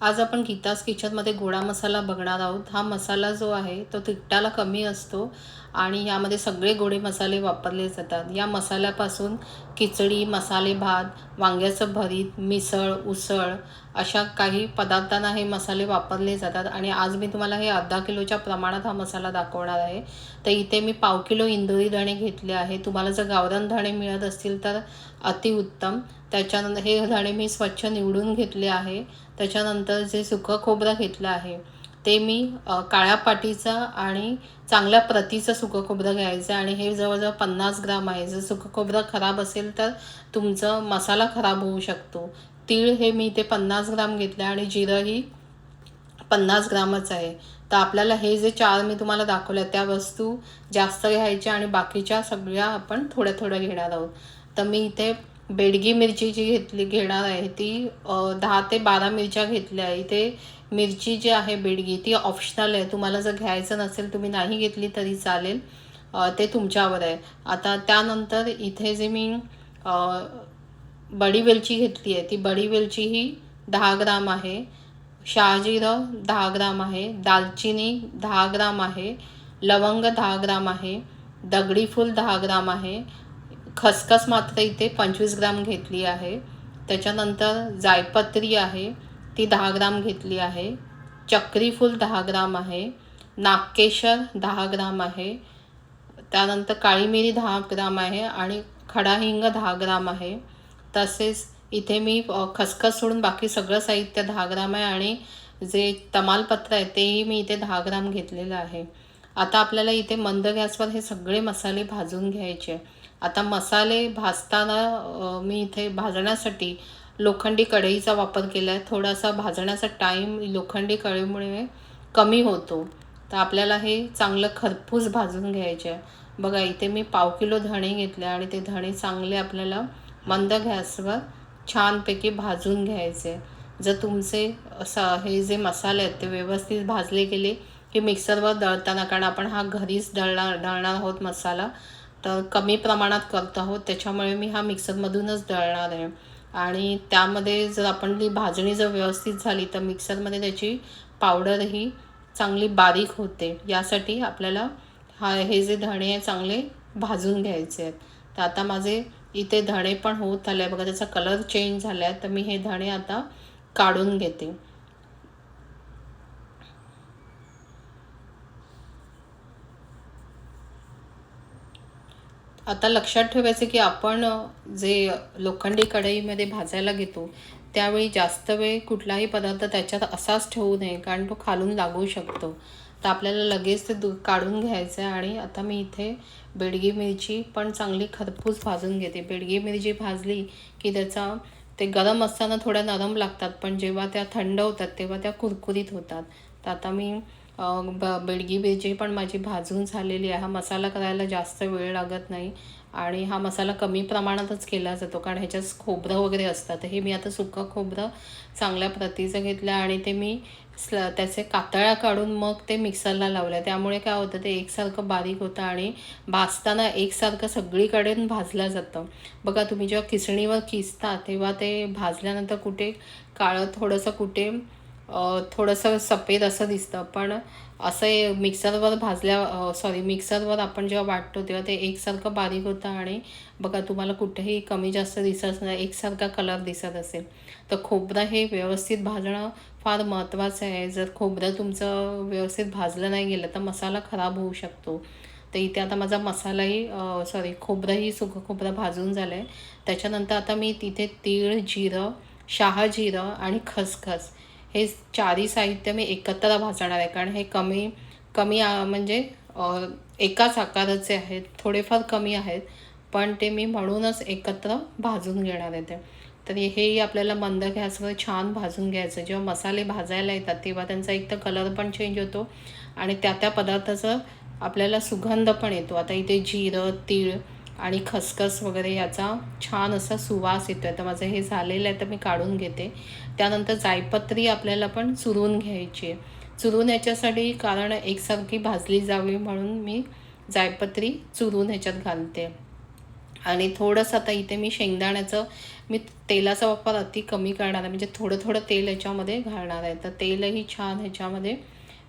आज आपण गीतास किचनमध्ये गोडा मसाला बघणार आहोत. हा मसाला जो आहे तो तिखटाला कमी असतो आणि यामध्ये सगळे गोडे मसाले वापरले जातात. या मसाल्यापासून खिचडी मसाले भात वांग्याचं भरीत मिसळ उसळ अशा काही पदार्थांना हे मसाले वापरले जातात. आणि आज मी तुम्हाला हे अर्धा किलोच्या प्रमाणात हा मसाला दाखवणार आहे. तर इथे मी पाव किलो इंदोरी धणे घेतले आहे. तुम्हाला जर गावरान धणे मिळत असतील तर अतिउत्तम त्याच्यानंतर हे धणे मी स्वच्छ निवडून घेतले आहे. त्याच्यानंतर जे सुकं खोबरं घेतलं आहे ते मी काळ्या पाटीचं आणि चांगल्या प्रतीचं सुकं खोबरं घ्यायचं आणि हे जवळजवळ पन्नास ग्राम आहे. जर सुकं खोबरं खराब असेल तर तुमचं मसाला खराब होऊ शकतो. तीळ हे मी ते पन्नास ग्राम घेतले आणि जिरंही पन्नास ग्रामच आहे. तर आपल्याला हे जे चार मी तुम्हाला दाखवल्या त्या वस्तू जास्त घ्यायच्या आणि बाकीच्या सगळ्या आपण थोड्या थोड्या घेणार आहोत. तर मी इथे बेडगी मिरची जी घेतली घेणार आहे ती दहा ते बारा मिरच्या घेतल्या आहे. इथे मिरची जी आहे बेडगी ती ऑप्शनल आहे. तुम्हाला जर घ्यायचं नसेल तुम्ही नाही घेतली तरी चालेल. ते तुमच्यावर आहे. आता त्यानंतर इथे जे मी बडी वेलची घेतली आहे ती बडी वेलची ही दहा ग्राम आहे शहाजिरं दहा ग्राम आहे दालचिनी दहा ग्राम आहे लवंग दहा ग्राम आहे दगडी फूल दहा ग्राम आहे खसखस मात्र इथे पंचवीस ग्राम घेतली आहे त्याच्यानंतर जायपत्री आहे ती दहा ग्राम घेतली आहे चक्रीफूल दहा ग्राम आहे नागकेशर दहा ग्राम आहे त्यानंतर काळी मिरी दहा ग्राम आहे आणि खडा हिंग दहा ग्राम आहे तसेच इथे मी खसखस सोडून बाकी सगळं साहित्य दहा ग्राम आहे आणि जे तमालपत्र आहे तेही मी इथे दहा ग्राम घेतलेलं आहे. आता आपल्याला इथे मंद गॅसवर हे सगळे मसाले भाजून घ्यायचे आता मसाले भाजताना मी इथे भाजण्यासाठी लोखंडी कढईचा वापर केला आहे. थोडासा भाजण्याचा टाईम लोखंडी कढईमुळे कमी होतो. तर आपल्याला हे चांगलं खरपूस भाजून घ्यायचे आहे. बघा इथे मी पाव किलो धणे घेतले आणि ते धणे चांगले आपल्याला मंद गॅसवर छानपैकी भाजून घ्यायचे. जर तुमचे असं हे जे मसाले आहेत ते व्यवस्थित भाजले गेले की मिक्सरवर दळताना कारण आपण हा घरीच दळणार दळणार आहोत मसाला तर कमी प्रमाणात करत आहोत. त्याच्यामुळे मी हा मिक्सरमधूनच दळणार आहे. आणि त्यामध्ये जर आपण ती भाजणी जर व्यवस्थित झाली तर मिक्सरमध्ये त्याची पावडरही चांगली बारीक होते. यासाठी आपल्याला हा हे जे धणे आहे चांगले भाजून घ्यायचे आहेत. तर आता माझे इथे धणे पण होत आले बघा त्याचा कलर चेंज झाला आहे तर मी हे धणे आता काढून घेते. आता लक्षात ठेवायचं की आपण जे लोखंडी कढईमध्ये भाजायला घेतो त्यावेळी जास्त वेळ कुठलाही पदार्थ त्याच्यात असाच ठेवू नये. कारण तो खालून लागू शकतो. तर आपल्याला लगेच ते दू काढून घ्यायचं आहे आणि आता मी इथे बेडगी मिरची पण चांगली खरपूस भाजून घेते. बेडगी मिरची भाजली की त्याचा ते गरम असताना थोड्या नरम लागतात पण जेव्हा त्या थंड होतात तेव्हा त्या कुरकुरीत होतात. तर आता मी ब बेडगी भेजी पण माझी भाजून झालेली आहे. हा मसाला करायला जास्त वेळ लागत नाही. आणि हा मसाला कमी प्रमाणातच केला जातो कारण ह्याच्यात खोबरं वगैरे असतात. तर हे मी आता सुकं खोबरं चांगल्या प्रतीचं घेतलं आणि ते मी स्ल त्याचे कातळ्या काढून मग ते मिक्सरला लावलं त्यामुळे काय होतं ते एकसारखं बारीक होतं आणि भाजताना एकसारखं सगळीकडे भाजलं जातं. बघा तुम्ही जेव्हा किसणीवर किसता तेव्हा ते भाजल्यानंतर कुठे काळं थोडंसं कुठे थोडंसं सफेद असं दिसतं. पण असं मिक्सरवर भाजल्या सॉरी मिक्सरवर आपण जेव्हा वाटतो तेव्हा ते एकसारखं बारीक होतं आणि बघा तुम्हाला कुठेही कमी जास्त दिसत नाही एकसारखा कलर दिसत असेल. तर खोबरं हे व्यवस्थित भाजणं फार महत्त्वाचं आहे. जर खोबरं तुमचं व्यवस्थित भाजलं नाही गेलं तर मसाला खराब होऊ शकतो. तर इथे आता माझा मसालाही सॉरी खोबरंही सुकं खोबरं भाजून झालं आहे त्याच्यानंतर आता मी तिथे तीळ जिरं शहाजिरं आणि खसखस हे चारही साहित्य मी एकत्र भाजणार आहे. कारण हे कमी कमी म्हणजे एकाच आकाराचे आहेत. थोडेफार कमी आहेत. पण ते मी म्हणूनच एकत्र भाजून घेणार आहे ते. तर हेही आपल्याला मंद गॅसवर छान भाजून घ्यायचं. जेव्हा मसाले भाजायला येतात तेव्हा त्यांचा एक तर कलर पण चेंज होतो आणि त्या त्या पदार्थाचं आपल्याला सुगंध पण येतो. आता इथे जिरं तीळ आणि खसखस वगैरे याचा छान असा सुवास येतो आहे तर माझं हे झालेलं आहे तर मी काढून घेते. त्यानंतर जायपत्री आपल्याला पण चुरून घ्यायची आहे. चुरून याच्यासाठी कारण एकसारखी भाजली जावी म्हणून मी जायपत्री चुरून ह्याच्यात घालते. आणि थोडंसं आता इथे मी शेंगदाण्याचं मी तेलाचा वापर अति कमी करणार आहे. म्हणजे थोडं थोडं तेल ह्याच्यामध्ये घालणार आहे. तर तेलही छान ह्याच्यामध्ये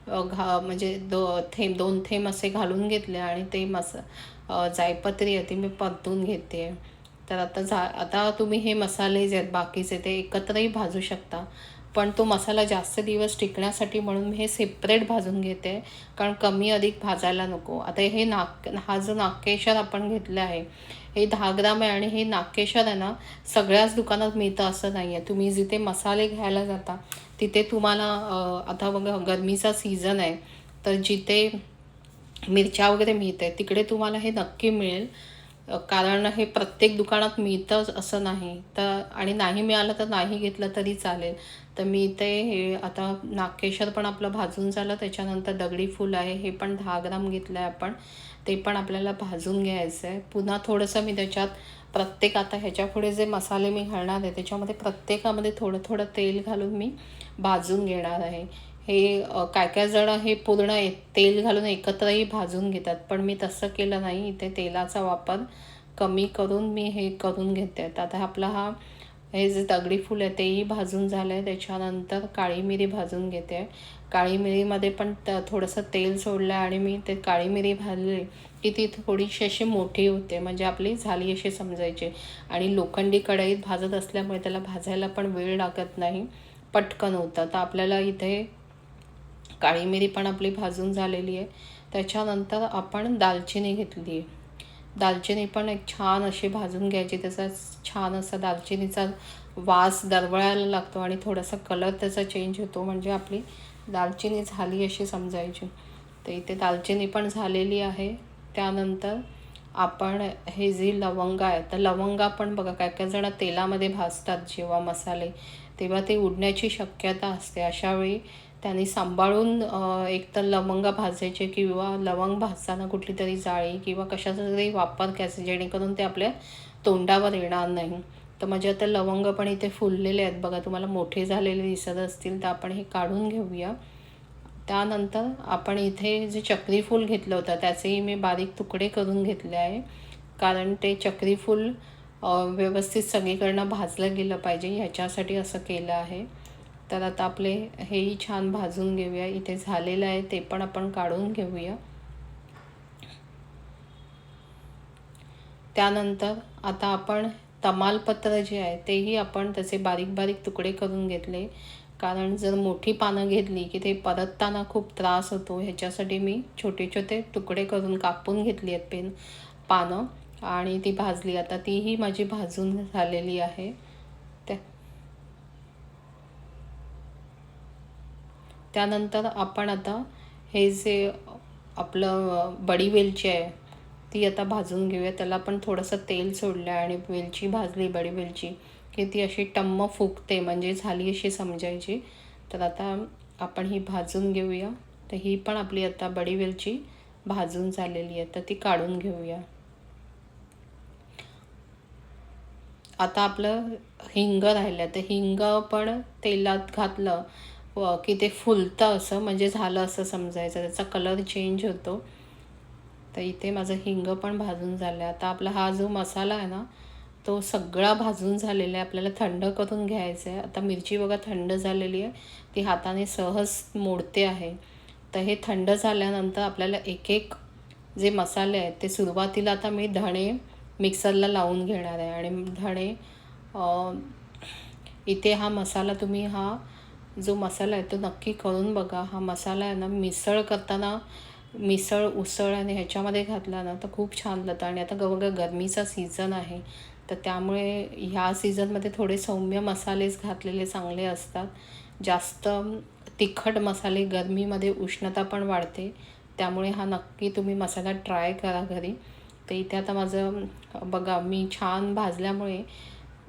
घा म्हणजे दो थेंब दोन थेंब असे घालून घेतले आणि ते मस जायपत्री आहे ती मी परतून घेते. तर आता झा आता तुम्ही हे मसाले जे आहेत बाकीचे ते एकत्रही भाजू शकता. पण तो मसाला जास्त दिवस टिकण्यासाठी म्हणून मी हे सेपरेट भाजून घेते. कारण कमी अधिक भाजायला नको. आता हे नाक हा जो नाकेश्वर आपण घेतला आहे हे दहा ग्राम आहे आणि हे नाकेश्वर आहे ना सगळ्याच दुकानात मिळतं असं नाही आहे तुम्ही जिथे मसाले घ्यायला जाता तिथे तुम्हाला आता बघा गरमीचा सीझन आहे. तर जिथे मिरच्या वगैरे मिळते तिकडे तुम्हाला हे नक्की मिळेल. कारण हे प्रत्येक दुकानात मिळतंच असं नाही. तर आणि नाही मिळालं तर नाही घेतलं तरी चालेल. तर मी इथे हे आता नाकेश्वर पण आपलं भाजून झालं. त्याच्यानंतर दगडी फूल आहे. हे पण दहा ग्राम घेतलं आहे आपण. ते पण आपल्याला भाजून घ्यायचं आहे पुन्हा थोडंसं मी त्याच्यात प्रत्येक आता ह्याच्या पुढे जे मसाले मी घालणार आहे त्याच्यामध्ये प्रत्येकामध्ये थोडं थोडं तेल घालून मी भाजून घेणार आहे. हे काय काय जण हे पूर्ण तेल घालून एकत्रही भाजून घेतात. पण मी तसं केलं नाही. इथे तेलाचा वापर कमी करून मी हे करून घेते. आता आपला हा हे जे दगडी फूल आहे तेही भाजून झालं आहे त्याच्यानंतर काळी मिरी भाजून घेते. आहे काळी मिरीमध्ये पण त थोडंसं तेल सोडलं आहे आणि मी ते काळी मिरी भाजली की ती थोडीशी अशी मोठी होते. म्हणजे आपली झाली अशी समजायची. आणि लोखंडी कढईत भाजत असल्यामुळे त्याला भाजायला पण वेळ लागत नाही. पटकन होतं. तर आपल्याला इथे काळी मिरी पण आपली भाजून झालेली आहे. त्याच्यानंतर आपण दालचिनी घेतली. आहे दालचिनी पण एक छान अशी भाजून घ्यायची. त्याचा छान असा दालचिनीचा वास दरवळायला लागतो आणि थोडासा कलर त्याचा चेंज होतो. म्हणजे आपली दालचिनी झाली अशी समजायची. तर इथे दालचिनी पण झालेली आहे. त्यानंतर आपण हे जी लवंग आहे तर लवंगा पण बघा काय काय जण तेलामध्ये भाजतात जेव्हा मसाले तेव्हा ते उडण्याची शक्यता असते. अशावेळी त्याने सांभाळून एकतर एक तर लवंगा भाजायचे किंवा लवंग भाजताना कुठली तरी जाळी किंवा कशाचा तरी वापर करायचा जेणेकरून ते आपल्या तोंडावर येणार नाही. तर म्हणजे आता लवंग पण इथे फुललेले आहेत. बघा तुम्हाला मोठे झालेले दिसत असतील तर आपण हे काढून घेऊया. त्यानंतर आपण इथे जे चक्रीफूल घेतलं होतं त्याचेही मी बारीक तुकडे करून घेतले आहे. कारण ते चक्रीफूल व्यवस्थित सगळीकडनं भाजलं गेलं पाहिजे. ह्याच्यासाठी असं केलं आहे. तर आता आपले हेही छान भाजून घेऊया. इथे झालेलं आहे ते पण आपण काढून घेऊया. त्यानंतर आता आपण तमालपत्र जे आहे तेही आपण त्याचे बारीक बारीक तुकडे करून घेतले. कारण जर मोठी पानं घेतली की ते परतताना खूप त्रास होतो. ह्याच्यासाठी मी छोटे छोटे तुकडे करून कापून घेतली आहेत पेन पानं. आणि ती भाजली. आता तीही माझी भाजून झालेली आहे त्या त्यानंतर आपण आता हे जे आपलं बडी वेलची आहे ती आता भाजून घेऊया. त्याला पण थोडंसं तेल सोडलं आहे आणि वेलची भाजली बडी वेलची की ती अशी टम्म फुगते म्हणजे झाली अशी समजायची. तर आता आपण ही भाजून घेऊया. तर ही पण आपली आता बडी वेलची भाजून झालेली आहे तर ती काढून घेऊया. आता आपलं हिंग राहिलं तर हिंग पण तेलात घातलं. की ते फुलतं असं म्हणजे झालं असं समजायचं. त्याचा कलर चेंज होतो. तर इथे माझं हिंग पण भाजून झालं आहे आता आपला हा जो मसाला आहे ना तो सगळा भाजून झालेला आहे. आपल्याला थंड करून घ्यायचं आहे आता मिरची बघा थंड झालेली आहे. ती हाताने सहज मोडते आहे. तर हे थंड झाल्यानंतर आपल्याला एक एक जे मसाले आहेत ते सुरुवातीला आता मी धणे मिक्सरला लावून घेणार आहे. आणि धणे इथे हा मसाला तुम्ही हा जो मसाला आहे तो नक्की करून बघा. हा मसाला आहे ना मिसळ करताना मिसळ उसळ आणि ह्याच्यामध्ये घातला ना तर खूप छान लागतं. आणि आता ग बघा गरमीचा सीझन आहे तर त्यामुळे ह्या सीझनमध्ये थोडे सौम्य मसालेच घातलेले चांगले असतात. जास्त तिखट मसाले गरमीमध्ये उष्णता पण वाढते. त्यामुळे हा नक्की तुम्ही मसाला ट्राय करा घरी. तर इथे आता माझं बघा मी छान भाजल्यामुळे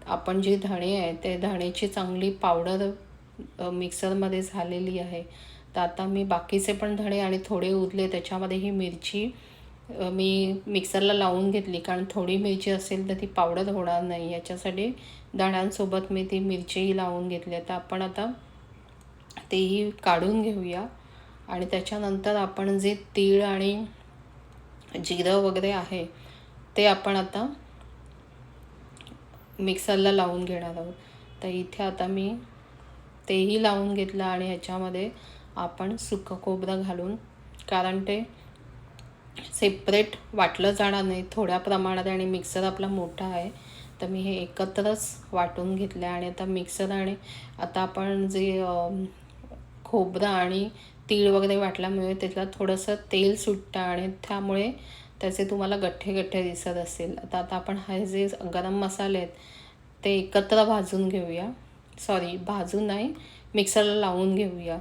आपण जे धणे आहे ते धणेची चांगली पावडर मिक्सरमध्ये झालेली आहे. तर आता मी बाकीचे पण धणे आणि थोडे उरले त्याच्यामध्ये ही मिरची मी मिक्सरला लावून घेतली. कारण थोडी मिरची असेल तर ती पावडर होणार नाही. याच्यासाठी धण्यांसोबत मी ती मिरचीही लावून घेतली आहे. तर आपण आता तेही काढून घेऊया. आणि त्याच्यानंतर आपण जे तीळ आणि जिरं वगैरे आहे ते आपण आता मिक्सरला लावून घेणार आहोत. तर इथे आता मी तेही लावून घेतलं आणि ह्याच्यामध्ये आपण सुकं खोबरं घालून कारण ते सेपरेट वाटलं जाणार नाही. थोड्या प्रमाणात आणि मिक्सर आपला मोठा आहे. तर मी हे एकत्रच वाटून घेतलं आहे. आणि आता मिक्सर आणि आता आपण जे खोबरं आणि तीळ वगैरे वाटल्यामुळे त्याला थोडंसं तेल सुटतं आणि त्यामुळे त्याचे तुम्हाला गठ्ठे गठ्ठे दिसत असेल आता आता आपण हे जे गरम मसाले आहेत ते एकत्र भाजून घेऊया. सॉरी भाजून नाही. मिक्सरला लावून घेऊया.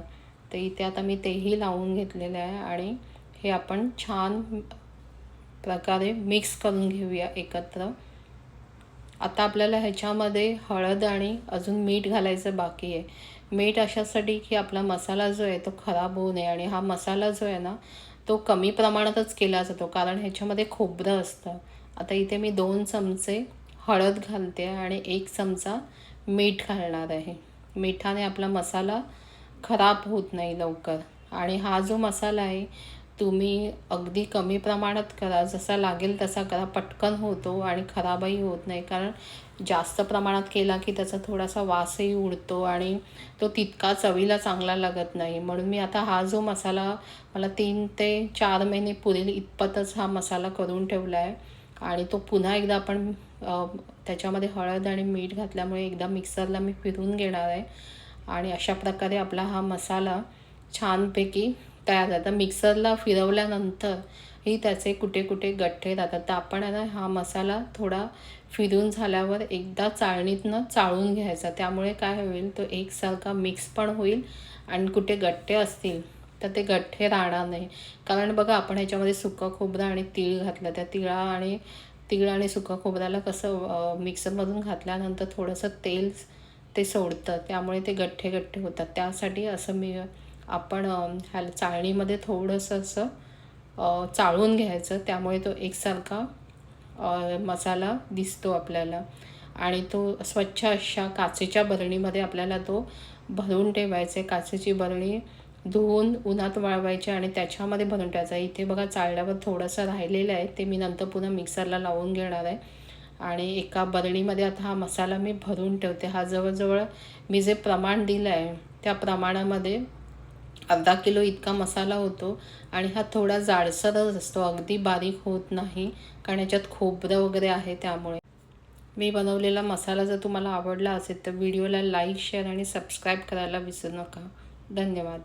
तर इथे आता मी तेही लावून घेतलेलं आहे आणि हे आपण छान प्रकारे मिक्स करून घेऊया एकत्र. आता आपल्याला ह्याच्यामध्ये हळद आणि अजून मीठ घालायचं बाकी आहे. मीठ अशासाठी की आपला मसाला जो आहे तो खराब होऊ नये आणि हा मसाला जो आहे ना तो कमी प्रमाणातच केला जातो कारण ह्याच्यामध्ये खोबरं असतं. आता इथे मी दोन चमचे हळद घालते आणि एक चमचा मीठ घालणार आहे. मिठाने आपला मसाला खराब होत नाही लवकर. आणि हा जो मसाला आहे तुम्ही अगदी कमी प्रमाणात करा. जसा लागेल तसा करा. पटकन होतो आणि खराबही होत नाही. कारण जास्त प्रमाणात केला की त्याचा थोडासा वासही उडतो आणि तो तितका चवीला चांगला लागत नाही. म्हणून मी आता हा जो मसाला मला तीन ते चार महिने पुरेल इतपतच हा मसाला करून ठेवला आहे आणि तो पुन्हा एकदा आपण त्याच्यामध्ये हळद आणि मीठ घातल्यामुळे एकदा मिक्सरला मी फिरून घेणार आहे. आणि अशा प्रकारे आपला हा मसाला छानपैकी तयार आता मिक्सरला फिरवल्यानंतर ही त्याचे कुठे कुठे गठ्ठे राहतात. तर आपण आहे ना हा मसाला थोडा फिरून झाल्यावर एकदा चाळणीतनं चाळून घ्यायचा. त्यामुळे काय होईल तो एकसारखा मिक्स पण होईल आणि कुठे गठ्ठे असतील तर ते गठ्ठे राहणार नाही. कारण बघा आपण ह्याच्यामध्ये सुकं खोबरं आणि तीळ घातलं. त्या तिळा आणि तीळ आणि सुकं खोबऱ्याला कसं मिक्सरमधून घातल्यानंतर थोडंसं तेल ते सोडतं त्यामुळे ते गठ्ठे गठ्ठे होतात. त्यासाठी असं मी आपण ह्याला चाळणीमध्ये थोडंसं असं चाळून घ्यायचं. त्यामुळे तो एकसारखा मसाला दिसतो आपल्याला. आणि तो स्वच्छ अशा काचेच्या बरणीमध्ये आपल्याला तो भरून ठेवायचा. आहे काचेची बरणी धुवून उन्हात वाळवायचे आणि त्याच्यामध्ये भरून ठेवायचा इथे बघा चाळल्यावर थोडंसं राहिलेलं आहे. ते मी नंतर पुन्हा मिक्सरला लावून घेणार आहे. आणि एका बरणीमध्ये आता हा मसाला मी भरून ठेवते. हा जवळजवळ मी जे प्रमाण दिलं आहे त्या प्रमाणामध्ये अर्धा किलो इतका मसाला होतो आणि हा थोडा जाडसरच असतो. अगदी बारीक होत नाही कारण याच्यात खोबरं वगैरे आहे त्यामुळे. मी बनवलेला मसाला जर तुम्हाला आवडला असेल तर व्हिडिओला लाईक शेअर आणि सबस्क्राईब करायला विसरू नका. धन्यवाद.